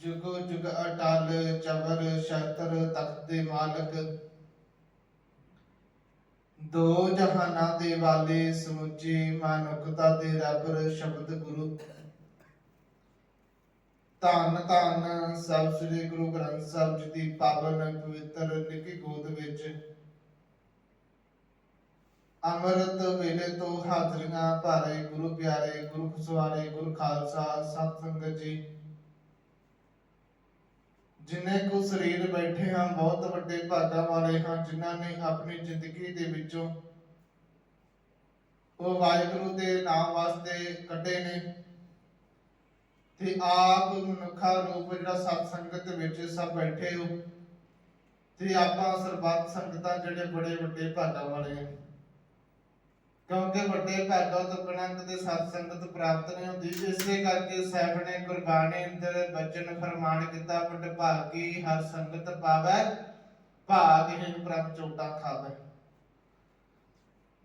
ਜੁਗੋ ਜੁਗ ਅਟਲ ਚਵਰ ਸ਼ਸਤਰ ਤਖਤ ਦੇ ਮਾਲਕ। ਦੋ ਜਹਾਨਾਂ ਦੇ ਵਾਲੇ ਸਮੁੱਚੇ ਮਾਨੁਕਤਾ ਦੇ ਰੱਬ ਸ਼ਬਦ ਗੁਰੂ। ਧੰਨ ਧੰਨ ਸਭ ਸ੍ਰੀ ਗੁਰੂ ਗ੍ਰੰਥ ਸਾਹਿਬ ਜੀ ਦੀ ਪਾਵਨ ਪਵਿੱਤਰ ਲਿਖੀ ਗੋਦ ਵਿੱਚ। ਅੰਮ੍ਰਿਤ ਵੇਲੇ ਤੋਂ ਹਾਜ਼ਰੀਆਂ ਭਾਰੇ ਗੁਰੂ ਪਿਆਰੇ, ਗੁਰੂ ਖੁਸਵਾਰੇ ਗੁਰੂ ਖਾਲਸਾ ਸਤ ਸੰਗਤ ਜੀ। ਜਿੰਨੇ ਕੋ ਸਰੀਰ ਬੈਠੇ ਹਾਂ ਬਹੁਤ ਵੱਡੇ ਭਾਗਾਂ ਵਾਲੇ ਹਾਂ ਜਿਨ੍ਹਾਂ ਨੇ ਆਪਣੀ ਜ਼ਿੰਦਗੀ ਦੇ ਵਿੱਚੋਂ ਉਹ ਵਾਹਿਗੁਰੂ ਦੇ ਨਾਮ ਵਾਸਤੇ ਕੱਢੇ ਨੇ ਤੇ ਆਪ ਮਨੁੱਖਾ ਰੂਪ ਜਿਹੜਾ ਸਤ ਸੰਗਤ ਵਿੱਚ ਸਭ ਬੈਠੇ ਹੋ, ਤੇ ਆਪਾਂ ਸਰਬੱਤ ਸੰਗਤਾਂ ਜਿਹੜੇ ਬੜੇ ਵੱਡੇ ਭਾਗਾਂ ਵਾਲੇ ਹਾਂ ਕਿਉਂਕਿ ਵੱਡੇ ਭਾਗਾਂ ਤੋਂ ਬਿਨਾਂ ਕਦੇ ਸਤ ਸੰਗਤ ਪ੍ਰਾਪਤ ਨਹੀਂ ਹੁੰਦੀ, ਇਸੇ ਕਰਕੇ ਸਾਹਿਬ ਨੇ ਗੁਰਬਾਣੀ ਅੰਦਰ ਬਚਨ ਫਰਮਾਨ ਕੀਤਾ ਵੱਡ ਭਾਗੀ ਹਰ ਸੰਗਤ ਪਾਵੈ ਭਾਗਹੀਨ ਪ੍ਰਭ ਚੋਟਾ ਖਾਵੇ।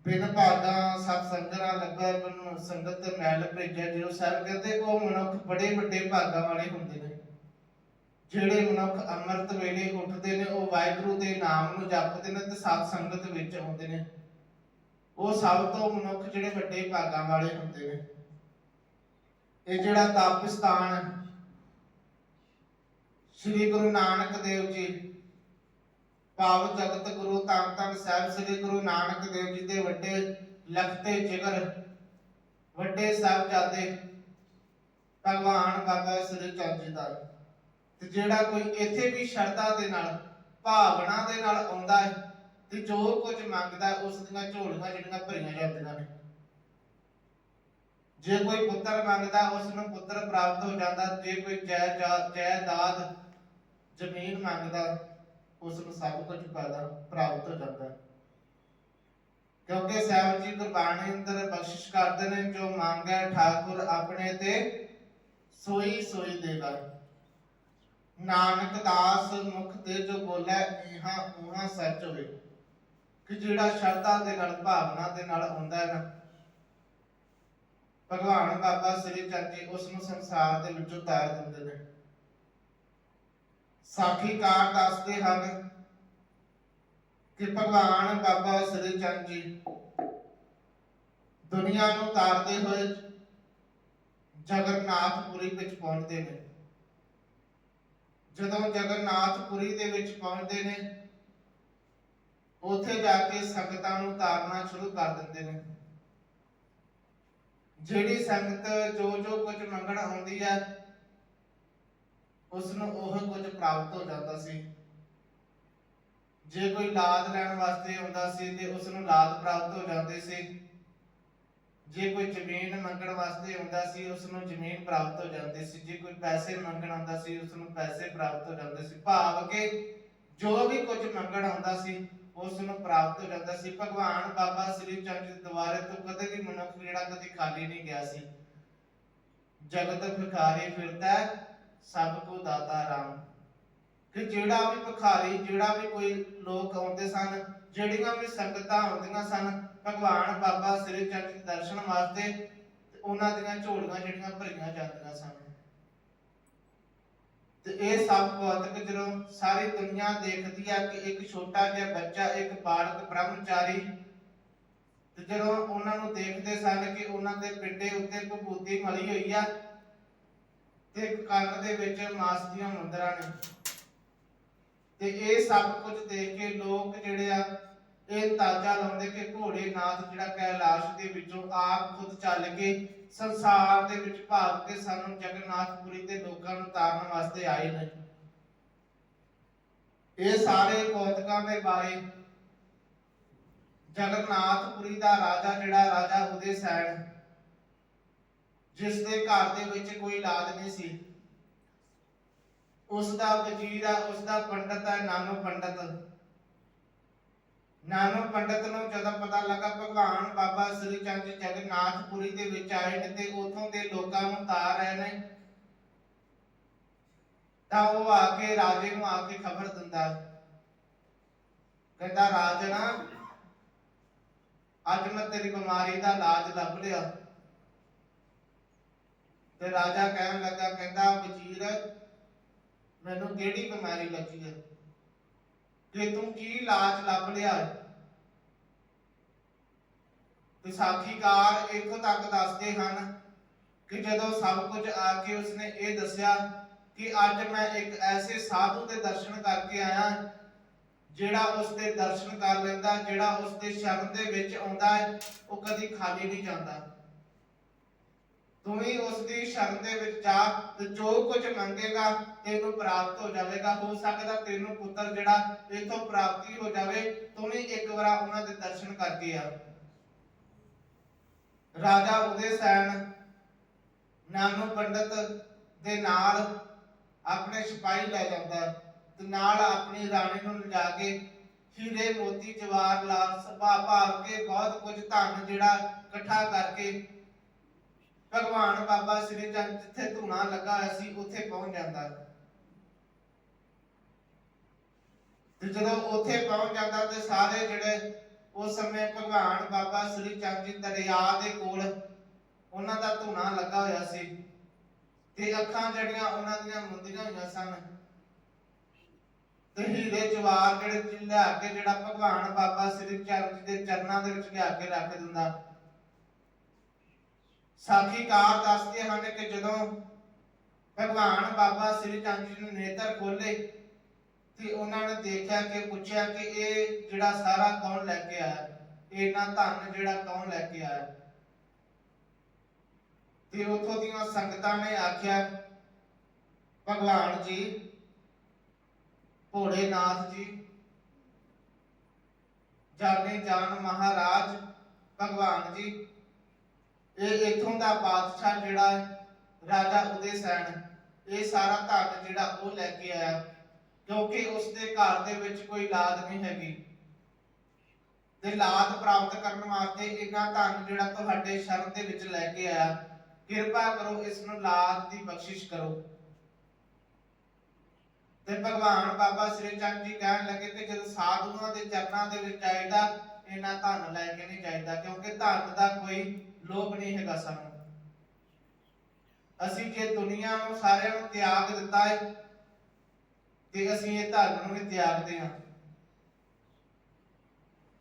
ਬਿਨ ਭਾਗਾ ਸਤ ਸੰਗਰਾ ਲੱਗਾ, ਬਿਨ ਸੰਗਤ ਮੈਲ ਭੇਜਿਆ ਜਦੋਂ ਸਾਹਿਬ ਕਹਿੰਦੇ, ਉਹ ਮਨੁੱਖ ਬੜੇ ਵੱਡੇ ਭਾਗਾਂ ਵਾਲੇ ਹੁੰਦੇ ਨੇ। ਜਿਹੜੇ ਮਨੁੱਖ ਅੰਮ੍ਰਿਤ ਵੇਲੇ ਉੱਠਦੇ ਨੇ, ਉਹ ਵਾਹਿਗੁਰੂ ਦੇ ਨਾਮ ਨੂੰ ਜਪਦੇ ਨੇ ਤੇ ਸਤ ਸੰਗਤ ਵਿੱਚ ਆਉਂਦੇ ਨੇ। ਉਹ ਸਭ ਤੋਂ ਮਨੁੱਖ ਜਿਹੜੇ ਵੱਡੇ ਭਾਗਾਂ ਵਾਲੇ ਹੁੰਦੇ ਨੇ। ਇਹ ਜਿਹੜਾ ਤਾਪਿਸਤਾਨ ਸ੍ਰੀ ਗੁਰੂ ਨਾਨਕ ਦੇਵ ਜੀ ਪਾਵ ਜਗਤ ਗੁਰੂ ਧੰਨ ਧੰਨ ਸਾਹਿਬ, ਸ੍ਰੀ ਗੁਰੂ ਨਾਨਕ ਦੇਵ ਜੀ ਦੇ ਵੱਡੇ ਲਖਤੇ ਜਿਗਰ, ਵੱਡੇ ਸਾਹਿਬਜ਼ਾਦੇ ਭਗਵਾਨ ਬਾਬਾ ਸ੍ਰੀ ਚੰਦ ਜੀ ਦਾ। ਤੇ ਜਿਹੜਾ ਕੋਈ ਇੱਥੇ ਵੀ ਸ਼ਰਧਾ ਦੇ ਨਾਲ, ਭਾਵਨਾ ਦੇ ਨਾਲ ਆਉਂਦਾ ਹੈ ਤੇ ਜੋ ਕੁਝ ਮੰਗਦਾ, ਉਸ ਦੀਆਂ ਝੋਲੀਆਂ ਜਿਹੜੀਆਂ ਭਰੀਆਂ ਜਾਂਦੀਆਂ ਨੇ। ਜੇ ਕੋਈ ਪੁੱਤਰ ਮੰਗਦਾ, ਉਸ ਨੂੰ ਪੁੱਤਰ ਪ੍ਰਾਪਤ ਹੋ ਜਾਂਦਾ। ਜੇ ਕੋਈ ਜਾਇਦਾਦ ਜਾਇਦਾਦ ਜ਼ਮੀਨ ਮੰਗਦਾ, ਉਸ ਨੂੰ ਸਭ ਕੁਝ ਪੈਦਾ, ਪ੍ਰਾਪਤ ਹੋ ਜਾਂਦਾ। ਕਿਉਂਕਿ ਸਾਹਿਬ ਜੀ ਗੁਰਬਾਣੀ ਅੰਦਰ ਬਖਸ਼ਿਸ਼ ਕਰਦੇ ਨੇ, ਜੋ ਮੰਗੈ ਠਾਕੁਰ ਆਪਣੇ ਤੇ ਸੋਈ ਸੋਈ ਦੇਗਾ ਨਾਨਕ ਦਾਸ ਮੁਖ ਤੇ ਜੋ ਬੋਲੇ ਇਹਾਂ ਉਹਾਂ ਸੱਚ ਹੋਵੇ। ਕਿ ਜਿਹੜਾ ਸ਼ਰਧਾ ਦੇ ਨਾਲ, ਭਾਵਨਾ ਦੇ ਨਾਲ ਹੁੰਦਾ ਹੈ ਨਾ, ਭਗਵਾਨ ਬਾਬਾ ਸ੍ਰੀ ਚੰਦ ਜੀ ਉਸ ਨੂੰ ਸੰਸਾਰ ਦੇ ਵਿੱਚੋਂ ਤਾਰ ਦਿੰਦੇ ਨੇ। ਸਾਖੀਕਾਰ ਦੱਸਦੇ ਹਨ ਕਿ ਭਗਵਾਨ ਬਾਬਾ ਸ੍ਰੀ ਚੰਦ ਜੀ ਦੁਨੀਆ ਨੂੰ ਤਾਰਦੇ ਹੋਏ ਜਗਨਨਾਥਪੁਰੀ ਵਿੱਚ ਪਹੁੰਚਦੇ ਨੇ। ਜਦੋਂ ਜਗਨਨਾਥਪੁਰੀ ਦੇ ਵਿੱਚ ਪਹੁੰਚਦੇ ਨੇ ਉੱਥੇ ਜਾ ਕੇ ਸੰਗਤਾਂ ਨੂੰ ਤਾਰਨਾ ਸ਼ੁਰੂ ਕਰ ਦਿੰਦੇ ਨੇ। ਜਿਹੜੀ ਸੰਗਤ ਜੋ ਜੋ ਕੁਝ ਮੰਗਣ ਆਉਂਦੀ ਹੈ ਉਸ ਨੂੰ ਉਹ ਕੁਝ ਪ੍ਰਾਪਤ ਹੋ ਜਾਂਦਾ ਸੀ। ਜੇ ਕੋਈ ਲਾਦ ਲੈਣ ਵਾਸਤੇ ਆਉਂਦਾ ਸੀ ਤੇ ਉਸ ਨੂੰ ਲਾਦ ਪ੍ਰਾਪਤ ਹੋ ਜਾਂਦੀ ਸੀ। ਜੇ ਕੋਈ ਜ਼ਮੀਨ ਮੰਗਣ ਵਾਸਤੇ ਆਉਂਦਾ ਸੀ ਉਸ ਨੂੰ ਜ਼ਮੀਨ ਪ੍ਰਾਪਤ ਹੋ ਜਾਂਦੀ ਸੀ। ਜੇ ਕੋਈ ਪੈਸੇ ਮੰਗਣ ਆਉਂਦਾ ਸੀ ਉਸ ਨੂੰ ਪੈਸੇ ਪ੍ਰਾਪਤ ਹੋ ਜਾਂਦੇ ਸੀ। ਭਾਵ ਕਿ ਜੋ ਵੀ ਕੁਝ ਮੰਗਣ ਆਉਂਦਾ ਸੀ ਉਸ ਨੂੰ ਪ੍ਰਾਪਤ ਹੋ ਜਾਂਦਾ ਸੀ। ਭਗਵਾਨ ਬਾਬਾ ਸ੍ਰੀ ਚੰਦ ਦੇ ਦੁਆਰੇ ਤੋਂ ਕਦੇ ਵੀ ਮਨੁੱਖ ਜਿਹੜਾ ਕਦੇ ਖਾਲੀ ਨਹੀਂ ਗਿਆ ਸੀ। ਜਗਤ ਭਿਖਾਰੀ ਫਿਰਦਾ ਸਭ ਕੋ ਦਾਤਾ ਰਾਮ। ਕਿ ਜਿਹੜਾ ਵੀ ਭਿਖਾਰੀ, ਜਿਹੜਾ ਵੀ ਕੋਈ ਲੋਕ ਆਉਂਦੇ ਸਨ, ਜਿਹੜੀਆਂ ਵੀ ਸੰਗਤਾਂ ਆਉਂਦੀਆਂ ਸਨ, ਭਗਵਾਨ ਬਾਬਾ ਸ੍ਰੀ ਚੰਦ ਦੇ ਦਰਸ਼ਨ ਵਾਸਤੇ ਉਹਨਾਂ ਦੀਆਂ ਝੋਲੀਆਂ ਜਿਹੜੀਆਂ ਭਰੀਆਂ ਜਾਂਦੀਆਂ ਸਨ। ਤੇ ਇਹ ਸਭ ਕੌਤਕ ਜਦੋਂ ਸਾਰੀ ਦੁਨੀਆ ਦੇਖਦੀ ਆ ਕਿ ਇੱਕ ਛੋਟਾ ਜਿਹਾ ਬੱਚਾ, ਇੱਕ ਬਾਲਕ ਬ੍ਰਹਮਚਾਰੀ ਤੇ ਜਦੋਂ ਉਹਨਾਂ ਨੂੰ ਦੇਖਦੇ ਸਨ ਕਿ ਉਹਨਾਂ ਦੇ ਪਿੰਡੇ ਉੱਤੇ ਭੂਤੀ ਮਲੀ ਹੋਈ ਆ ਤੇ ਕੰਨ ਦੇ ਵਿੱਚ ਮਾਸ ਦੀਆਂ ਮੁੰਦਰਾਂ ਨੇ। ਤੇ ਇਹ ਸਭ ਕੁਝ ਦੇਖ ਕੇ ਲੋਕ ਜਿਹੜੇ ਆ, ਇਹ ਤਾਜਾ ਲਾਉਂਦੇ ਕਿ ਘੋੜੇ ਨਾਥ ਜਿਹੜਾ ਕੈਲਾਸ਼ ਦੇ ਵਿੱਚੋਂ ਆਪ ਖੁਦ ਚੱਲ ਕੇ ਸੰਸਾਰ ਦੇ ਵਿੱਚ ਭਾਗ ਕੇ ਸਾਨੂੰ ਜਗਨਨਾਥਪੁਰੀ ਤੇ ਲੋਕਾਂ ਨੂੰ ਤਾਰਨ ਵਾਸਤੇ ਆਏ ਨੇ। ਇਹ ਸਾਰੇ ਕੌਤਕਾਂ ਦੇ ਬਾਰੇ ਜਗਨਨਾਥਪੁਰੀ ਦਾ ਰਾਜਾ ਜਿਹੜਾ ਰਾਜਾ ਉਦੇ ਸੈਨ ਜਿਸ ਦੇ ਘਰ ਦੇ ਵਿੱਚ ਕੋਈ ਲਾਦ ਨਹੀਂ ਸੀ। ਉਸ ਦਾ ਵਜ਼ੀਰ ਆ ਉਸ ਦਾ ਪੰਡਤ ਹੈ ਨਾਨੋ ਪੰਡਤ। ਨਾਨੋ ਪੰਡਤ ਨੂੰ ਜਦੋਂ ਪਤਾ ਲੱਗਾ ਭਗਵਾਨ ਬਾਬਾ ਸ੍ਰੀ ਚੰਦ ਜੀ ਦੇ ਵਿੱਚ ਆਏ ਨੇ ਤੇ ਉਥੋਂ ਦੇ ਲੋਕਾਂ ਨੂੰ ਤਾਰ ਰਹੇ ਨੇ, ਤਾਂ ਉਹ ਆ ਕੇ ਰਾਜੇ ਨੂੰ ਆ ਕੇ ਖਬਰ ਦਿੰਦਾ। ਕਹਿੰਦਾ ਰਾਜਨਾ ਅੱਜ ਮੈਂ ਤੇਰੀ ਬਿਮਾਰੀ ਦਾ ਇਲਾਜ ਲੱਭ ਲਿਆ। ਤੇ ਰਾਜਾ ਕਹਿਣ ਲੱਗਾ, ਕਹਿੰਦਾ, ਵਜ਼ੀਰ, ਮੈਨੂੰ ਕਿਹੜੀ ਬਿਮਾਰੀ ਲੱਗੀ ਹੈ? ਕਿ ਤੂੰ ਕੀ ਇਲਾਜ ਲੱਭ ਲਿਆ ਤੇ ਸਾਖੀਕਾਰ ਇੱਥੋਂ ਤੱਕ ਦੱਸਦੇ ਹਨ ਕਿ ਜਦੋਂ ਸਭ ਕੁਝ ਆ ਕੇ ਉਸਨੇ ਇਹ ਦੱਸਿਆ ਕਿ ਅੱਜ ਮੈਂ ਇੱਕ ਐਸੇ ਸਾਧੂ ਦੇ ਦਰਸ਼ਨ ਕਰਕੇ ਆਇਆ ਜਿਹੜਾ ਉਸ ਦੇ ਦਰਸ਼ਨ ਕਰ ਲੈਂਦਾ, ਜਿਹੜਾ ਉਸ ਦੇ ਸ਼ਰਨ ਦੇ ਵਿੱਚ ਆਉਂਦਾ ਹੈ, ਉਹ ਕਦੀ ਖਾਲੀ ਨਹੀਂ ਜਾਂਦਾ। ਤੂੰ ਵੀ ਉਸ ਦੀ ਸ਼ਰਨ ਦੇ ਵਿੱਚ ਜਾ ਤੇ ਜੋ ਕੁਝ ਮੰਗੇਗਾ, ਤੈਨੂੰ ਪ੍ਰਾਪਤ ਹੋ ਜਾਵੇਗਾ। ਹੋ ਸਕਦਾ ਤੈਨੂੰ ਪੁੱਤਰ ਜਿਹੜਾ ਇਥੋਂ ਪ੍ਰਾਪਤੀ ਹੋ ਜਾਵੇ, ਤੂੰ ਵੀ ਇੱਕ ਵਾਰ ਉਹਨਾਂ ਦੇ ਦਰਸ਼ਨ ਕਰਕੇ ਆ। ਰਾਜਾ ਉਦੇ ਸੈਨ ਨਾਨੂ ਪੰਡਤ ਦੇ ਨਾਲ ਆਪਣੇ ਸਿਪਾਹੀ ਲੈ ਜਾਂਦਾ ਤੇ ਨਾਲ ਆਪਣੀ ਰਾਣੀ ਨੂੰ ਲਿਜਾ ਕੇ ਹੀਰੇ ਮੋਤੀ ਜਵਾਹਰ ਲਾਲ ਸਭਾ ਭਾਵ ਕੇ ਬਹੁਤ ਕੁਝ ਧਨ ਜਿਹੜਾ ਇਕੱਠਾ ਕਰਕੇ ਭਗਵਾਨ ਬਾਬਾ ਸ੍ਰੀ ਚੰਦ ਜਿੱਥੇ ਧੂਣਾ ਲੱਗਾ ਹੋਇਆ ਸੀ, ਉੱਥੇ ਪਹੁੰਚ ਜਾਂਦਾ ਤੇ ਜਦੋਂ ਉੱਥੇ ਪਹੁੰਚ ਜਾਂਦਾ ਤੇ ਸਾਰੇ ਜਿਹੜੇ ਉਸ ਸਮੇਂ ਭਗਵਾਨ ਬਾਬਾ ਸ੍ਰੀ ਚੰਦ ਜੀ ਦਰਿਆ ਦੇ ਕੋਲ ਉਹਨਾਂ ਦਾ ਧੂਣਾ ਲੱਗਾ ਹੋਇਆ ਸੀ ਤੇ ਅੱਖਾਂ ਜਿਹੜੀਆਂ ਉਹਨਾਂ ਦੀਆਂ ਮੁੰਦੀਆਂ ਹੋਈਆਂ ਸਨ। ਤੇ ਹੀਰੇ ਜਵਾਰ ਜਿਹੜੇ ਲਿਆ ਕੇ ਜਿਹੜਾ ਭਗਵਾਨ ਬਾਬਾ ਸ੍ਰੀ ਚੰਦ ਜੀ ਦੇ ਚਰਨਾਂ ਦੇ ਵਿੱਚ ਲਿਆ ਕੇ ਰੱਖ ਦਿੰਦਾ। ਸਾਖੀਕਾਰ ਦੱਸਦੇ ਹਨ ਕਿ ਜਦੋਂ ਭਗਵਾਨ ਬਾਬਾ ਸ੍ਰੀ ਚੰਦ ਜੀ ਨੂੰ ਨੇਤਰ ਖੋਲੇ ਤੇ ਉਹਨਾਂ ਨੇ ਦੇਖਿਆ ਕਿ, ਪੁੱਛਿਆ ਕਿ ਇਹ ਜਿਹੜਾ ਸਾਰਾ ਕੌਣ ਲੈ ਕੇ ਆਇਆ? ਇਹਨਾਂ ਧਨ ਜਿਹੜਾ ਕੌਣ ਲੈ ਕੇ ਆਇਆ? ਤੇ ਉਥੋਂ ਦੀਆਂ ਸੰਗਤਾਂ ਨੇ ਆਖਿਆ, ਭਗਵਾਨ ਜੀ ਭੋਲੇਨਾਥ ਜੀ, ਜਾਣੇ ਜਾਣ ਮਹਾਰਾਜ, ਭਗਵਾਨ ਜੀ, ਇਹ ਇਥੋਂ ਦਾ ਬਾਦਸ਼ਾਹ ਜਿਹੜਾ ਰਾਜਾ ਉਦੇ ਸੈਨ ਇਹ ਸਾਰਾ ਧਨ ਜਿਹੜਾ ਉਹ ਲੈ ਕੇ ਆਇਆ। ਕਿਉਂਕਿ ਉਸ ਦੇ ਘਰ ਦੇ ਵਿੱਚ ਕੋਈ ਲਾਦ ਨਹੀਂ ਹੈਗੀ। ਤੇ ਲਾਦ ਪ੍ਰਾਪਤ ਕਰਨ ਵਾਸਤੇ ਇਹਨਾਂ ਧਨ ਜਿਹੜਾ ਤੁਹਾਡੇ ਸ਼ਰਨ ਦੇ ਵਿੱਚ ਲੈ ਕੇ ਆਇਆ, ਕਿਰਪਾ ਕਰੋ ਇਸ ਨੂੰ ਲਾਦ ਦੀ ਬਖਸ਼ਿਸ਼ ਕਰੋ। ਤੇ ਭਗਵਾਨ ਬਾਬਾ ਸ੍ਰੀ ਚੰਦ ਜੀ ਕਹਿਣ ਲੱਗੇ ਕਿ ਜਦ ਸਾਧੂਆਂ ਦੇ ਚਰਨਾਂ ਦੇ ਵਿੱਚ ਜਾਈਦਾ ਇਹਨਾਂ ਧਨ ਲੈ ਕੇ ਨਹੀਂ ਜਾਈਦਾ, ਕਿਉਂਕਿ ਧਨ ਦਾ ਕੋਈ ਲੋਭ ਨਹੀਂ ਹੈਗਾ ਸਾਨੂੰ। ਅਸੀਂ ਜੇ ਦੁਨੀਆ ਨੂੰ ਸਾਰਿਆਂ ਨੂੰ ਤਿਆਗ ਦਿੱਤਾ ਹੈ ਤੇ ਅਸੀਂ ਇਹ ਧਨ ਨੂੰ ਵੀ ਤਿਆਗਦੇ ਹਾਂ।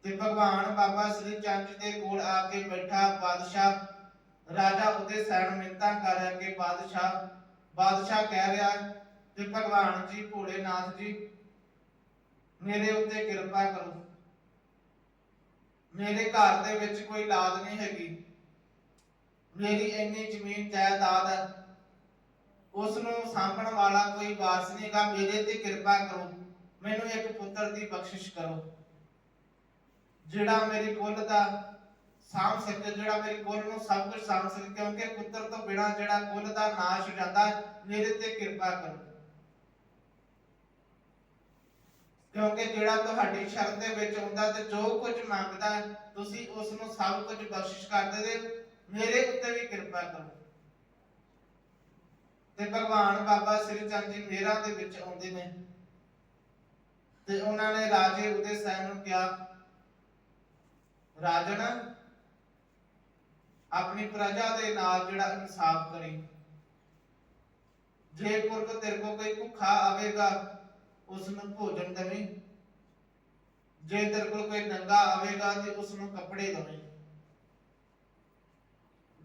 ਤੇ ਭਗਵਾਨ ਬਾਬਾ ਸ੍ਰੀ ਚੰਦ ਜੀ ਦੇ ਕੋਲ ਆ ਕੇ ਬੈਠਾ ਬਾਦਸ਼ਾਹ, ਰਾਜਾ ਉਹਦੇ ਸੈਣ ਮਿੰਤਾਂ ਕਰ ਰਿਹਾ ਕਿ ਬਾਦਸ਼ਾਹ ਬਾਦਸ਼ਾਹ ਕਹਿ ਰਿਹਾ ਤੇ ਭਗਵਾਨ ਜੀ, ਭੋਲੇਨਾਥ ਜੀ, ਮੇਰੇ ਉੱਤੇ ਕਿਰਪਾ ਕਰੋ। ਮੇਰੇ ਘਰ ਦੇ ਵਿੱਚ ਕੋਈ ਲਾਦ ਨਹੀਂ ਹੈਗੀ। ਮੇਰੀ ਇੰਨੀ ਜ਼ਮੀਨ ਜਾਇਦਾਦ ਹੈ। ਉਸ ਨੂੰ ਸਾਂਭਣ ਵਾਲਾ ਕੋਈ ਵਾਰਸ ਨਹੀਂਗਾ ਮੇਰੇ ਤੇ ਕਿਰਪਾ ਕਰੋ, ਮੈਨੂੰ ਇੱਕ ਪੁੱਤਰ ਦੀ ਬਖਸ਼ਿਸ਼ ਕਰੋ। ਜਿਹੜਾ ਮੇਰੀ ਕੁੱਲ ਦਾ ਸਾਂਭ ਸਕੇ, ਜਿਹੜਾ ਮੇਰੀ ਕੁੱਲ ਨੂੰ ਸਭ ਕੁਝ ਸਾਂਭ ਸਕੇ, ਕਿਉਂਕਿ ਪੁੱਤਰ ਤੋਂ ਬਿਨਾ ਜਿਹੜਾ ਕੁੱਲ ਦਾ ਨਾਸ਼ ਹੋ ਜਾਂਦਾ, ਮੇਰੇ ਤੇ ਕਿਰਪਾ ਕਰੋ। ਕਿਉਂਕਿ ਜਿਹੜਾ ਤੁਹਾਡੀ ਸ਼ਰਨ ਦੇ ਵਿੱਚ ਹੁੰਦਾ ਤੇ ਜੋ ਕੁਝ ਮੰਗਦਾ, ਤੁਸੀਂ ਉਸ ਨੂੰ ਸਭ ਕੁਝ ਬਖਸ਼ਿਸ਼ ਕਰ ਦਿੰਦੇ, ਮੇਰੇ ਉੱਤੇ ਵੀ ਕਿਰਪਾ ਕਰੋ। ਤੇ ਭਗਵਾਨ ਬਾਬਾ ਸ੍ਰੀ ਚੰਦ ਜੀ ਮੇਰਾ ਦੇ ਵਿੱਚ ਆਉਂਦੇ ਨੇ। ਤੇ ਉਹਨਾਂ ਨੇ ਰਾਜੇ ਉਦੇ ਸੈਨ ਨੂੰ ਕਿਹਾ ਰਾਜਨ ਆਪਣੀ ਪ੍ਰਜਾ ਦੇ ਨਾਲ ਜਿਹੜਾ ਇਨਸਾਫ ਕਰੀ। ਜੇ ਪੁਰਖ ਤੇਰੇ ਕੋ ਕੋਈ ਭੁੱਖਾ ਆਵੇਗਾ ਉਸ ਨੂੰ ਭੋਜਨ ਦੇਵੀਂ। ਜੇ ਤੇਰੇ ਕੋਲ ਕੋਈ ਨੰਗਾ ਆਵੇਗਾ, ਤੇ ਉਸ ਨੂੰ ਕੱਪੜੇ ਦੇਵੀਂ।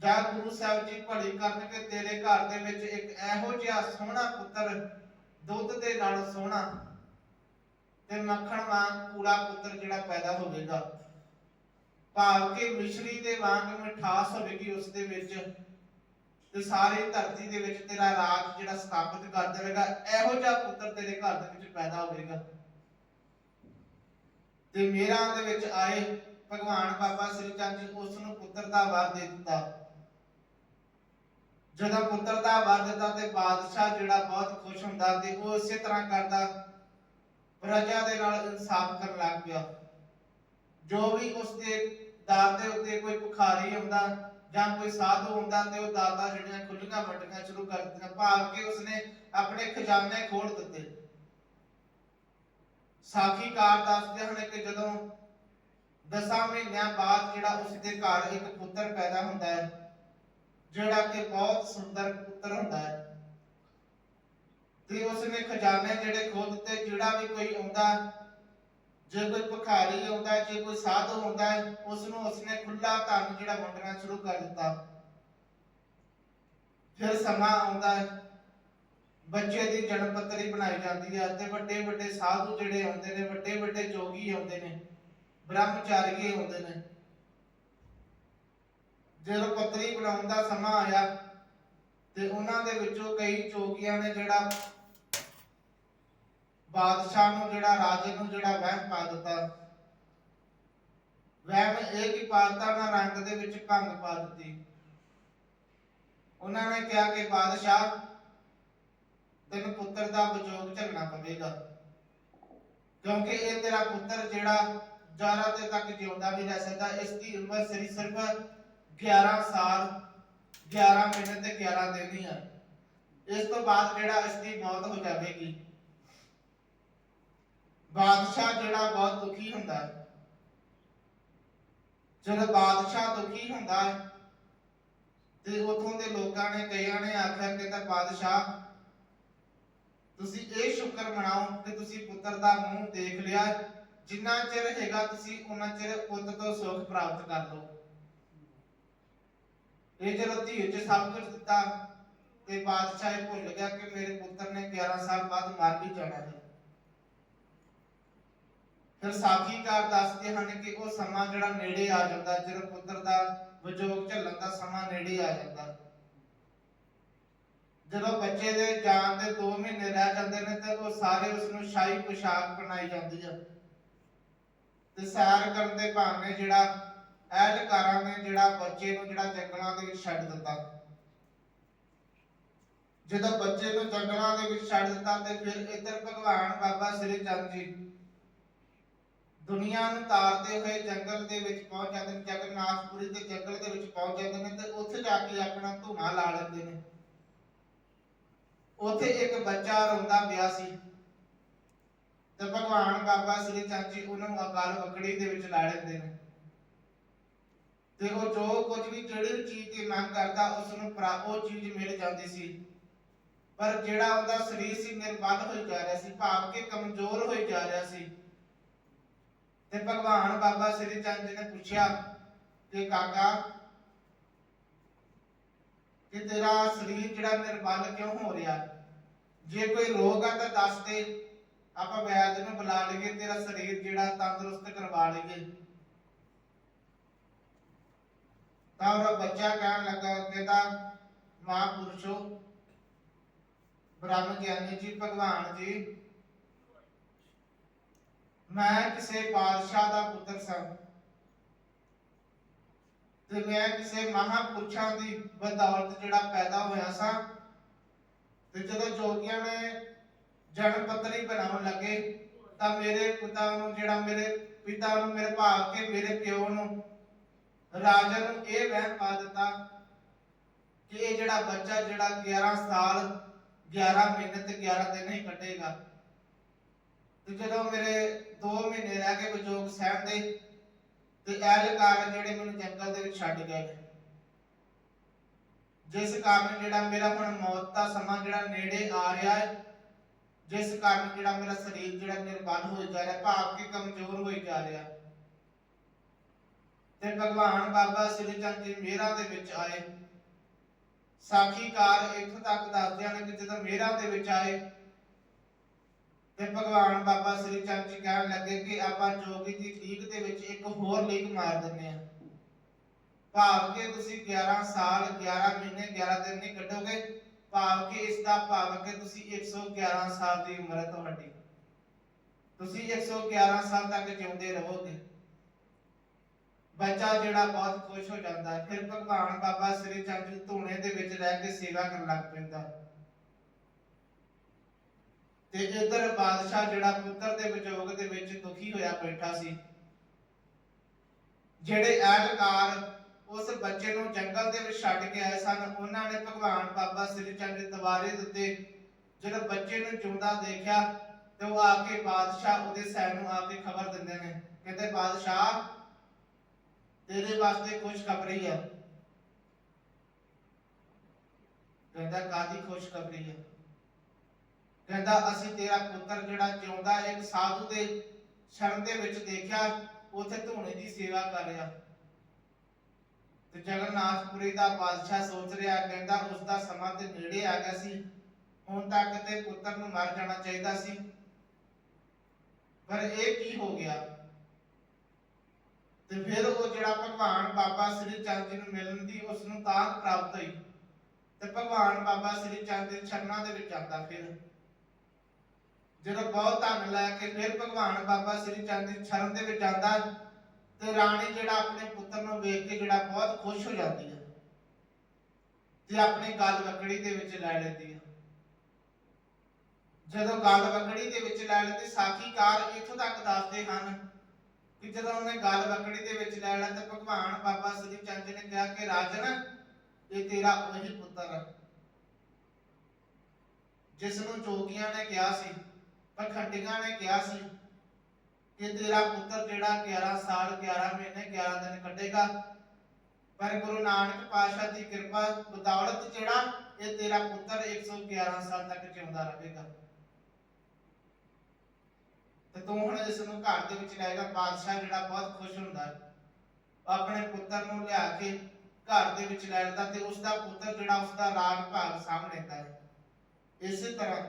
ਜਾਂ ਗੁਰੂ ਸਾਹਿਬ ਜੀ ਭਲੀ ਕਰਨ ਤੇਰੇ ਘਰ ਦੇ ਵਿੱਚ ਇੱਕ ਇਹੋ ਜਿਹਾ ਸੋਹਣਾ ਪੁੱਤਰ ਦੁੱਧ ਦੇ ਨਾਲ ਸੋਹਣਾ ਤੇ ਮੱਖਣ ਵਾਂਗ ਕੂੜਾ ਪੁੱਤਰ ਜਿਹੜਾ ਪੈਦਾ ਹੋਵੇਗਾ, ਭਾਵ ਕਿ ਮਿਸ਼ਰੀ ਦੇ ਵਾਂਗ ਮਿਠਾਸ ਹੋਵੇਗੀ ਉਸ ਦੇ ਵਿੱਚ ਤੇ ਸਾਰੀ ਧਰਤੀ ਦੇ ਵਿੱਚ ਤੇਰਾ ਰਾਜ ਜਿਹੜਾ ਸਥਾਪਿਤ ਕਰ ਦੇਵੇਗਾ, ਇਹੋ ਜਿਹਾ ਪੁੱਤਰ ਤੇਰੇ ਘਰ ਦੇ ਵਿੱਚ ਪੈਦਾ ਹੋਵੇਗਾ। ਤੇ ਮੇਰਾ ਦੇ ਵਿੱਚ ਆਏ ਭਗਵਾਨ ਬਾਬਾ ਸ੍ਰੀ ਚੰਦ ਜੀ ਉਸ ਨੂੰ ਪੁੱਤਰ ਦਾ ਵਰ ਦੇ ਦਿੱਤਾ। ਜਦੋਂ ਪੁੱਤਰ ਦਾ ਵਰ ਦਿੱਤਾ ਤੇ ਬਾਦਸ਼ਾਹ ਜਿਹੜਾ ਬਹੁਤ ਖੁਸ਼ ਹੁੰਦਾ ਤੇ ਉਹ ਇਸੇ ਤਰ੍ਹਾਂ ਕਰਦਾ, ਪ੍ਰਜਾ ਦੇ ਨਾਲ ਇਨਸਾਫ ਕਰਨ ਲੱਗ ਪਿਆ। ਜੋ ਵੀ ਉਸ ਦੇ ਦਰ ਦੇ ਉੱਤੇ ਕੋਈ ਭੁਖਾਰੀ ਹੁੰਦਾ ਜਾਂ ਕੋਈ ਸਾਧੂ ਹੁੰਦਾ ਤੇ ਉਹ ਦਾਤਾ ਜਿਹੜੀਆਂ ਖੁੱਲੀਆਂ ਵੰਡਣੀਆਂ ਸ਼ੁਰੂ ਕਰ ਦਿੱਤੀਆਂ ਭਾਵ ਕਿ ਉਸਨੇ ਆਪਣੇ ਖਜ਼ਾਨੇ ਖੋਲ ਦਿੱਤੇ। ਸਾਖੀਕਾਰ ਦੱਸਦੇ ਹਨ ਕਿ ਜਦੋਂ ਦਸਾਂ ਮਹੀਨਿਆਂ ਬਾਅਦ ਜਿਹੜਾ ਉਸ ਦੇ ਘਰ ਇੱਕ ਪੁੱਤਰ ਪੈਦਾ ਹੁੰਦਾ ਹੈ ਜਿਹੜਾ ਕਿ ਬਹੁਤ ਸੁੰਦਰ ਪੁੱਤਰ ਹੁੰਦਾ ਹੈ। ਤੇ ਉਸਨੇ ਖਜ਼ਾਨੇ ਜਿਹੜੇ ਖੋਲ ਦਿੱਤੇ, ਜਿਹੜਾ ਵੀ ਕੋਈ ਆਉਂਦਾ, ਜੇ ਕੋਈ ਭਿਖਾਰੀ ਆਉਂਦਾ, ਜੇ ਕੋਈ ਸਾਧੂ ਆਉਂਦਾ ਉਸ ਨੂੰ ਉਸਨੇ ਖੁੱਲਾ ਧਨ ਜਿਹੜਾ ਵੰਡਣਾ ਸ਼ੁਰੂ ਕਰ ਦਿੱਤਾ। ਫਿਰ ਸਮਾਂ ਆਉਂਦਾ ਹੈ। ਬੱਚੇ ਦੀ ਜਨਮ ਪੱਤਰੀ ਬਣਾਈ ਜਾਂਦੀ ਹੈ ਤੇ ਵੱਡੇ ਵੱਡੇ ਸਾਧੂ ਜਿਹੜੇ ਆਉਂਦੇ ਨੇ ਵੱਡੇ ਵੱਡੇ ਜੋਗੀ ਆਉਂਦੇ ਨੇ, ਬ੍ਰਹਮਚਾਰੀ ਆਉਂਦੇ ਨੇ। ਜਦੋਂ ਪੱਤਰੀ ਬਣਾਉਣ ਦਾ ਸਮਾਂ ਆਇਆ ਤੇ ਉਹਨਾਂ ਦੇ ਵਿੱਚੋਂ ਕਈ ਜੋਗੀਆਂ ਨੇ ਜਿਹੜਾ ਬਾਦਸ਼ਾਹ ਨੂੰ, ਜਿਹੜਾ ਰਾਜੇ ਨੂੰ ਜਿਹੜਾ ਵਹਿਮ ਪਾ ਦਿੱਤਾ। ਵਹਿਮ ਇਹ ਕੀ ਪਾਤਾ ਨਾ ਰੰਗ ਦੇ ਵਿੱਚ ਭੰਗ ਪਾ ਦਿੱਤੀ। ਉਹਨਾਂ ਨੇ ਕਿਹਾ ਕਿ ਬਾਦਸ਼ਾਹ ਤੈਨੂੰ ਪੁੱਤਰ ਦਾ ਵਿਜੋਗ ਝੱਲਣਾ ਪਵੇਗਾ। ਕਿਉਂਕਿ ਇਹ ਤੇਰਾ ਪੁੱਤਰ ਜਿਹੜਾ ਜ਼ਿਆਦਾ ਤੇ ਤੱਕ ਜਿਉਂਦਾ ਵੀ ਰਹਿ ਸਕਦਾ, ਇਸ ਦੀ ਉਮਰ ਸਰੀ ਸਿਰਫ 11 ਸਾਲ 11 ਮਹੀਨੇ ਤੇ 11 ਦਿਨ ਹੀ ਆ। ਇਸ ਤੋਂ ਬਾਅਦ ਜਿਹੜਾ ਇਸ ਦੀ ਮੌਤ ਹੋ ਜਾਵੇਗੀ। ਬਾਦਸ਼ਾਹ ਜਿਹੜਾ ਬਹੁਤ ਦੁਖੀ ਹੁੰਦਾ ਹੈ। ਜਦੋਂ ਬਾਦਸ਼ਾਹ ਦੁਖੀ ਹੁੰਦਾ ਹੈ, ਤੇ ਉਥੋਂ ਦੇ ਲੋਕਾਂ ਨੇ ਕਈਆਂ ਨੇ ਆਖਿਆ ਕਿ ਤਾਂ ਬਾਦਸ਼ਾਹ, ਤੁਸੀਂ ਇਹ ਸ਼ੁਕਰ ਮਨਾਓ ਕਿ ਤੁਸੀਂ ਪੁੱਤਰ ਦਾ ਮੂੰਹ ਦੇਖ ਲਿਆ ਜਿੰਨਾ ਚਿਰ ਹੈਗਾ ਤੁਸੀਂ, ਉਹਨਾਂ ਚਿਰ ਪੁੱਤ ਤੋਂ ਸੁੱਖ ਪ੍ਰਾਪਤ ਕਰ ਲਓ। ਇਹ ਜਦੋਂ ਧੀਰ ਚ ਸਭ ਕੁਝ ਦਿੱਤਾ ਤੇ ਬਾਦਸ਼ਾਹ ਇਹ ਭੁੱਲ ਗਿਆ ਕਿ ਮੇਰੇ ਪੁੱਤਰ ਨੇ 11 ਸਾਲ ਬਾਅਦ ਮਰ ਵੀ ਜਾਣਾ ਹੈ। ਫਿਰ ਸਾਖੀਕਾਰ ਦੱਸਦੇ ਹਨ ਕਿ ਉਹ ਸਮਾਂ ਜਿਹੜਾ ਨੇੜੇ ਆ ਜਾਂਦਾ, ਜਦੋਂ ਪੁੱਤਰ ਦਾ ਵਿਜੋਗ ਝੱਲਣ ਦਾ ਸਮਾਂ ਨੇੜੇ ਆ ਜਾਂਦਾ। ਜਦੋਂ ਬੱਚੇ ਦੇ ਜਾਣ ਦੇ 2 ਮਹੀਨੇ ਰਹਿ ਜਾਂਦੇ ਨੇ ਤੇ ਉਹ ਸਾਰੇ ਉਸ ਨੂੰ ਸ਼ਾਹੀ ਪੋਸ਼ਾਕ ਪਹਿਨਾਈ ਜਾਂਦੀ ਹੈ ਤੇ ਸੈਰ ਕਰਨ ਦੇ ਬਹਾਨੇ ਜਿਹੜਾ ਐਲਕਾਰਾਂ ਨੇ ਜਿਹੜਾ ਬੱਚੇ ਨੂੰ ਜਿਹੜਾ ਜੰਗਲਾਂ ਦੇ ਵਿੱਚ ਛੱਡ ਦਿੱਤਾ। ਜਦੋਂ ਬੱਚੇ ਨੂੰ ਜੰਗਲਾਂ ਦੇ ਵਿੱਚ ਛੱਡ ਦਿੱਤਾ ਤੇ ਫਿਰ ਇੱਧਰ ਭਗਵਾਨ ਬਾਬਾ ਸ੍ਰੀ ਚੰਦ ਜੀ ਦੁਨੀਆ ਨੂੰ ਤਾਰਦੇ ਹੋਏ ਜੰਗਲ ਦੇ ਵਿੱਚ ਪਹੁੰਚ ਜਾਂਦੇ ਨੇ, ਜਗਨਨਾਥਪੁਰੀ ਦੇ ਜੰਗਲ ਦੇ ਵਿੱਚ ਪਹੁੰਚ ਜਾਂਦੇ ਨੇ ਤੇ ਉੱਥੇ ਜਾ ਕੇ ਆਪਣਾ ਧੂਣਾ ਲਾ ਲੈਂਦੇ ਨੇ। ਉੱਥੇ ਇੱਕ ਬੱਚਾ ਰੋਂਦਾ ਪਿਆ ਸੀ ਤੇ ਭਗਵਾਨ ਬਾਬਾ ਸ੍ਰੀ ਚੰਦ ਜੀ ਉਹਨਾਂ ਨੂੰ ਅਕਾਲ ਬੱਕੜੀ ਦੇ ਵਿੱਚ ਲਾ ਲੈਂਦੇ ਨੇ। ਤੇ ਉਹ ਜੋ ਕੁਝ ਵੀ ਜਿਹੜੀ ਵੀ ਚੀਜ਼ ਦੀ ਮੰਗ ਕਰਦਾ ਉਸ ਨੂੰ ਉਹ ਚੀਜ਼ ਮਿਲ ਜਾਂਦੀ ਸੀ। ਪਰ ਜਿਹੜਾ ਉਹਦਾ ਸਰੀਰ ਸੀ ਨਿਰਬਲ ਹੋਈ ਜਾ ਰਿਹਾ ਸੀ, ਭਾਵ ਕਿ ਕਮਜ਼ੋਰ ਹੋਈ ਜਾ ਰਿਹਾ ਸੀ। ਤੇ ਭਗਵਾਨ ਬਾਬਾ ਸ੍ਰੀ ਚੰਦ ਜੀ ਨੇ ਪੁੱਛਿਆ ਕਿ ਕਾਕਾ, ਕਿ ਤੇਰਾ ਸਰੀਰ ਜਿਹੜਾ ਨਿਰਬਲ ਕਿਉਂ ਹੋ ਰਿਹਾ? ਜੇ ਕੋਈ ਰੋਗ ਆ ਤਾਂ ਦੱਸ ਦੇ। ਆਪਾਂ ਵੈਦ ਨੂੰ ਬੁਲਾ ਲਈਏ, ਤੇਰਾ ਸਰੀਰ ਜਿਹੜਾ ਤੰਦਰੁਸਤ ਕਰਵਾ ਲਈਏ। ਤਾਂ ਉਹ ਬੱਚਾ ਕਹਿਣ ਲੱਗਾ ਕਹਿੰਦਾ ਮਹਾਂਪੁਰਸ਼ੋ ਬ੍ਰਹਮ ਗਿਆਨੀ ਜੀ, ਭਗਵਾਨ ਜੀ। ਮੈਂ ਕਿਸੇ ਬਾਦਸ਼ਾਹ ਦਾ ਪੁੱਤਰ ਸਾਂ ਤੇ ਮੈਂ ਕਿਸੇ ਮਹਾਪੁਰਸ਼ਾਂ ਦੀ ਬਦੌਲਤ ਜਿਹੜਾ ਪੈਦਾ ਹੋਇਆ ਸਾਂ ਤੇ ਜਦੋਂ ਜੋਗੀਆਂ ਨੇ ਜਨਮ ਪੱਤਰੀ ਬਣਾਉਣ ਲੱਗੇ ਤਾਂ ਮੇਰੇ ਪਿਤਾ ਨੂੰ, ਜਿਹੜਾ ਮੇਰੇ ਪਿਤਾ ਨੂੰ ਮੇਰੇ ਭਾਵ ਕੇ, ਮੇਰੇ ਪਿਓ ਨੂੰ ਰਾਜਾ ਨੂੰ ਇਹ ਵਹਿਮ ਪਾ ਦਿੱਤਾ ਕਿ ਇਹ ਜਿਹੜਾ ਬੱਚਾ ਜਿਹੜਾ 11 ਸਾਲ 11 ਮਹੀਨੇ ਤੇ 11 ਦਿਨ ਹੀ ਕੱਟੇਗਾ ਤੇ ਜਦੋਂ ਮੇਰੇ 2 ਮਹੀਨੇ ਰਹਿ ਗਏ ਵਿਜੋਗ ਸਹਿਣ ਦੇ, ਤੇ ਐਲ ਕਾਰਨ ਜਿਹੜੇ ਮੈਨੂੰ ਜੰਗਲ ਦੇ ਵਿੱਚ ਛੱਡ ਗਏ। ਜਿਸ ਕਾਰਨ ਜਿਹੜਾ ਮੇਰਾ ਹੁਣ ਮੌਤ ਦਾ ਸਮਾਂ ਜਿਹੜਾ ਨੇੜੇ ਆ ਰਿਹਾ ਹੈ, ਜਿਸ ਕਾਰਨ ਜਿਹੜਾ ਮੇਰਾ ਸਰੀਰ ਜਿਹੜਾ ਨਿਰਬਲ ਹੋ ਜਾ ਰਿਹਾ, ਭਾਵ ਕਿ ਕਮਜ਼ੋਰ ਹੋਈ ਜਾ ਰਿਹਾ। ਤੇ ਭਗਵਾਨ ਬਾਬਾ ਸ੍ਰੀ ਚੰਦ ਜੀ ਮੇਰਾ ਦੇ ਵਿੱਚ ਆਏ। ਸਾਖੀਕਾਰ ਇੱਥੋਂ ਤੱਕ ਦੱਸਦੇ ਹਨ ਕਿ ਜਦੋਂ ਮੇਰਾ ਦੇ ਵਿੱਚ ਆਏ, ਤੇ ਭਗਵਾਨ ਬਾਬਾ ਸ੍ਰੀ ਚੰਦ ਜੀ ਕਹਿਣ ਲੱਗੇ ਕਿ ਆਪਾਂ ਜੋਗੀ ਦੀ ਲੀਗ ਦੇ ਵਿੱਚ ਇੱਕ ਹੋਰ ਲੀਗ ਮਾਰ ਦਿੰਨੇ ਆ ਭਾਵ ਕਿ ਤੁਸੀਂ 11 ਸਾਲ 11 ਮਹੀਨੇ 11 ਦਿਨ ਨਹੀਂ ਕੱਢੋਗੇ, ਭਾਵ ਕਿ ਇਸ ਦਾ ਭਾਵ ਕਿ ਤੁਸੀਂ 111 ਸਾਲ ਦੀ ਉਮਰ ਹੈ ਤੁਹਾਡੀ। ਤੁਸੀਂ 111 ਸਾਲ ਤੱਕ ਜਿਉਂਦੇ ਰਹੋਗੇ। ਬੱਚਾ ਜਿਹੜਾ ਬਹੁਤ ਖੁਸ਼ ਹੋ ਜਾਂਦਾ ਹੈ ਫਿਰ ਭਗਵਾਨ ਬਾਬਾ ਸ੍ਰੀ ਚੰਦ ਜੀ ਧੂਣੇ ਦੇ ਵਿੱਚ ਰਹਿ ਕੇ ਸੇਵਾ ਕਰਨ ਲੱਗ ਪੈਂਦਾ। ਤੇ ਇਧਰ ਬਾਦਸ਼ਾਹ ਜਿਹੜਾ ਪੁੱਤਰ ਦੇ ਵਿਜੋਗ ਦੇ ਵਿੱਚ ਦੁਖੀ ਹੋਇਆ ਬੈਠਾ ਸੀ। ਜਿਹੜੇ ਐਲਕਾਰ ਉਸ ਬੱਚੇ ਨੂੰ ਜੰਗਲ ਦੇ ਵਿੱਚ ਛੱਡ ਕੇ ਆਏ ਸਨ, ਉਹਨਾਂ ਨੇ ਭਗਵਾਨ ਬਾਬਾ ਸ੍ਰੀ ਚੰਦ ਦੇ ਦਵਾਰੇ ਦੇ ਉੱਤੇ ਜਦੋਂ ਬੱਚੇ ਨੂੰ ਜਿਉਂਦਾ ਦੇਖਿਆ, ਤੇ ਉਹ ਆ ਕੇ ਬਾਦਸ਼ਾਹ ਉਹਦੇ ਸੈਨ ਨੂੰ ਆ ਕੇ ਖਬਰ ਦਿੰਦੇ ਨੇ। ਕਹਿੰਦੇ, ਬਾਦਸ਼ਾਹ ਤੇਰੇ ਵਾਸਤੇ ਖੁਸ਼ਖਬਰੀ ਹੈ ਕਹਿੰਦਾ ਕਾਦੀ ਖੁਸ਼ਖਬਰੀ ਹੈ ਕਹਿੰਦਾ, ਅਸੀਂ ਤੇਰਾ ਪੁੱਤਰ ਜਿਹੜਾ ਜਿਉਂਦਾ ਇੱਕ ਸਾਧੂ ਦੇ ਸ਼ਰਨ ਦੇ ਵਿੱਚ ਦੇਖਿਆ, ਉਥੇ ਧੂਣੇ ਦੀ ਸੇਵਾ ਕਰ ਰਿਹਾ। ਤੇ ਜਗਨਨਾਥਪੁਰੀ ਦਾ ਬਾਦਸ਼ਾਹ ਸੋਚ ਰਿਹਾ, ਕਹਿੰਦਾ, ਉਸ ਦਾ ਸਮਾਂ ਤੇ ਨੇੜੇ ਆ ਗਿਆ ਸੀ। ਹੁਣ ਤੱਕ ਤੇ ਪੁੱਤਰ ਨੂੰ ਮਰ ਜਾਣਾ ਚਾਹੀਦਾ ਸੀ। ਪਰ ਇਹ ਕੀ ਹੋ ਗਿਆ? ਤੇ ਫਿਰ ਉਹ ਜਿਹੜਾ ਭਗਵਾਨ ਬਾਬਾ ਸ੍ਰੀ ਚੰਦ ਜੀ ਨੂੰ ਮਿਲਣ ਦੀ ਉਸ ਨੂੰ ਤਾਂ ਪ੍ਰਾਪਤ ਹੋਈ। ਤੇ ਭਗਵਾਨ ਬਾਬਾ ਸ੍ਰੀ ਚੰਦ ਦੇ ਚਰਨਾਂ ਦੇ ਵਿੱਚ ਆਉਂਦਾ ਫਿਰ। ਜਦੋਂ ਬਹੁਤ ਧਨ ਲੈ ਕੇ ਫਿਰ ਭਗਵਾਨ ਬਾਬਾ ਸ੍ਰੀ ਚੰਦ ਦੀ ਸ਼ਰਨ ਦੇ ਵਿੱਚ ਆਉਂਦਾ ਤੇ ਰਾਣੀ ਜਿਹੜਾ ਆਪਣੇ ਪੁੱਤਰ ਨੂੰ ਵੇਖ ਕੇ ਜਿਹੜਾ ਬਹੁਤ ਖੁਸ਼ ਹੋ ਜਾਂਦੀ ਹੈ ਤੇ ਆਪਣੀ ਗੱਲ ਵਕੜੀ ਦੇ ਵਿੱਚ ਲੈ ਲੈਂਦੀ ਹੈ। ਜਦੋਂ ਗੱਲ ਵਕੜੀ ਦੇ ਵਿੱਚ ਲੈ ਲੈਂਦੀ, ਸਾਖੀਕਾਰ ਇੱਥੋਂ ਤੱਕ ਦੱਸਦੇ ਹਨ ਕਿ ਜਦੋਂ ਉਹਨੇ ਗੱਲ ਵਕੜੀ ਦੇ ਵਿੱਚ ਲੈ ਲਿਆ ਤੇ ਭਗਵਾਨ ਬਾਬਾ ਸ੍ਰੀ ਚੰਦ ਜੀ ਨੇ ਕਿਹਾ ਕਿ, ਰਾਜਨ, ਇਹ ਤੇਰਾ ਉਹੀ ਪੁੱਤਰ ਜਿਸ ਨੂੰ ਚੋਗੀਆਂ ਨੇ ਕਿਹਾ ਸੀ, ਪਖੰਡੀਆਂ ਨੇ ਕਿਹਾ ਸੀ ਕਿ ਤੇਰਾ ਪੁੱਤਰ ਜਿਹੜਾ 11 ਸਾਲ 11 ਮਹੀਨੇ 11 ਦਿਨ ਕੱਢੇਗਾ। ਪਰ ਗੁਰੂ ਨਾਨਕ ਪਾਤਸ਼ਾਹ ਦੀ ਕਿਰਪਾ, ਬਦੌਲਤ ਜਿਹੜਾ ਇਹ ਤੇਰਾ ਪੁੱਤਰ 111 ਸਾਲ ਤੱਕ ਜਿਉਂਦਾ ਰਹੇਗਾ। ਤੇ ਤੂੰ ਹੁਣ ਇਸ ਨੂੰ ਘਰ ਦੇ ਵਿੱਚ ਲਾਏਗਾ ਬਾਦਸ਼ਾਹ ਜਿਹੜਾ ਬਹੁਤ ਖੁਸ਼ ਹੁੰਦਾ ਆਪਣੇ ਪੁੱਤਰ ਨੂੰ ਲਿਆ ਕੇ ਘਰ ਦੇ ਵਿੱਚ ਲੈ ਲੈਂਦਾ ਤੇ ਉਸ ਦਾ ਪੁੱਤਰ ਜਿਹੜਾ ਉਸ ਦਾ ਰਾਜ ਭਾਗ ਸਾਂਭ ਲੈਂਦਾ ਹੈ। ਇਸੇ ਤਰ੍ਹਾਂ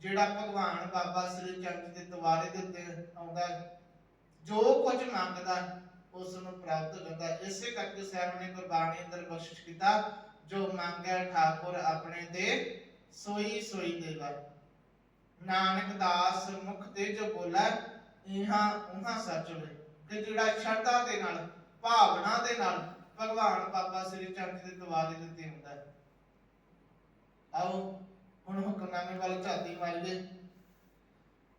ਜਿਹੜਾ ਭਗਵਾਨ ਬਾਬਾ ਸ੍ਰੀ ਚੰਦ ਦੇ ਦੁਆਰੇ ਦੇ ਉੱਤੇ ਆਉਂਦਾ ਹੈ ਜੋ ਕੁਝ ਮੰਗਦਾ ਹੈ, ਉਸ ਨੂੰ ਪ੍ਰਾਪਤ ਹੋ। ਇਸੇ ਕਰਕੇ ਸਾਹਿਬ ਨੇ ਗੁਰਬਾਣੀ ਅੰਦਰ ਬਖਸ਼ਿਸ਼ ਕੀਤਾ ਜੋ ਮੰਗਿਆ ਠਾਕੁਰ ਆਪਣੇ ਦੇ ਸੋਈ ਸੋਈ ਦੇਗਾ ਨਾਨਕ ਦਾਸ ਮੁਖ ਤੇ ਜੋ ਬੋਲਾ, ਇਹਾਂ ਉਹਾਂ ਸੱਚ ਹੋਏ ਤੇ ਜਿਹੜਾ ਸ਼ਰਧਾ ਦੇ ਨਾਲ, ਭਾਵਨਾ ਦੇ ਨਾਲ ਭਗਵਾਨ ਬਾਬਾ ਸ੍ਰੀ ਚੰਦ ਦੇ ਦੁਆਰੇ ਦੇ ਹੁੰਦਾ ਹੈ। ਆਓ, ਹੁਣ ਹੁਕਮਨਾਮੇ ਵੱਲ ਝਾਤੀ ਮਾਰੀਏ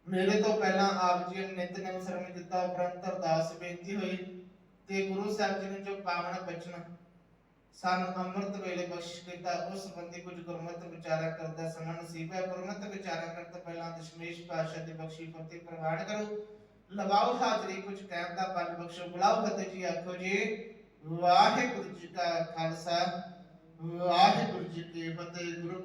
ਮੇਰੇ ਤੋਂ ਪਹਿਲਾਂ ਆਪ ਜੀ ਨੇ ਨਿਤਨੇਮ ਸਰਮ ਦਿੱਤਾ ਉਪਰੰਤ ਅਰਦਾਸ ਬੇਨਤੀ ਹੋਈ ਤੇ ਗੁਰੂ ਸਾਹਿਬ ਜੀ ਨੇ ਜੋ ਪਾਵਨ ਬਚਨ ਸਾਨੂੰ ਅੰਮ੍ਰਿਤ ਵੇਲੇ ਬਖਸ਼ ਕੀਤਾ, ਉਸ ਸੰਬੰਧੀ ਕੁਝ ਗੁਰਮਤਿ ਵਿਚਾਰਾ ਕਰਦਾ ਸਮਾਂ ਨਸੀਬ ਹੈ ਗੁਰਮਤਿ ਵਿਚਾਰਾ ਕਰਨ ਪਹਿਲਾਂ ਦਸ਼ਮੇਸ਼ ਪਾਤਸ਼ਾਹ ਦੀ ਬਖਸ਼ੀ ਫਤਿਹ ਪ੍ਰਵਾਨ ਕਰੋ। ਲਵਾਓ ਹਾਜ਼ਰੀ, ਕੁਝ ਕਹਿਣ ਦਾ ਬਲ ਬਖਸ਼ੋ। ਬੁਲਾਓ ਫਤਿਹ ਜੀ, ਆਖੋ ਜੀ, ਵਾਹਿਗੁਰੂ ਜੀ ਕਾ ਖਾਲਸਾ, ਵਾਹਿਗੁਰੂ ਜੀ ਕੀ ਫਤਿਹ। ਗੁਰੂ